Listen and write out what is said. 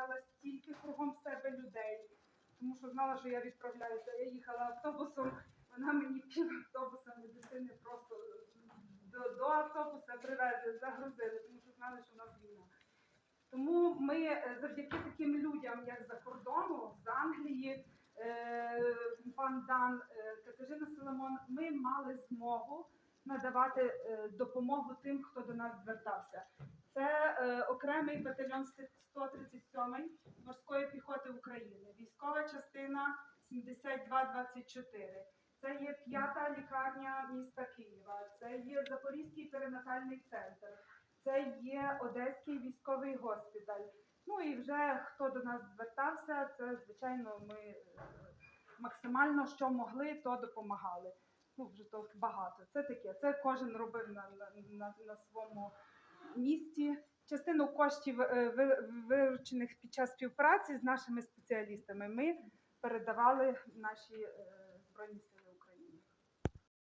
збирала стільки кругом себе людей, тому що знала, що я відправляюся. Я їхала автобусом, вона мені пів автобуса медицини просто до, до автобуса привезли, загрузили, тому що знали, що в нас війна. Тому ми е, завдяки таким людям, як за кордону, з Англії, е, пан Дан, е, Катерина Соломон, ми мали змогу надавати допомогу тим, хто до нас звертався. Це е, окремий батальйон 137 морської піхоти України, військова частина 7224. Це є п'ята лікарня міста Києва, це є Запорізький перинатальний центр, це є Одеський військовий госпіталь. Ну і вже хто до нас звертався, це звичайно ми е, максимально що могли, то допомагали. Ну вже то багато. Це таке. Це кожен робив на, на, на, на своєму місці. Частину коштів е, ви- виручених під час співпраці з нашими спеціалістами ми передавали наші е, Збройні Сили України.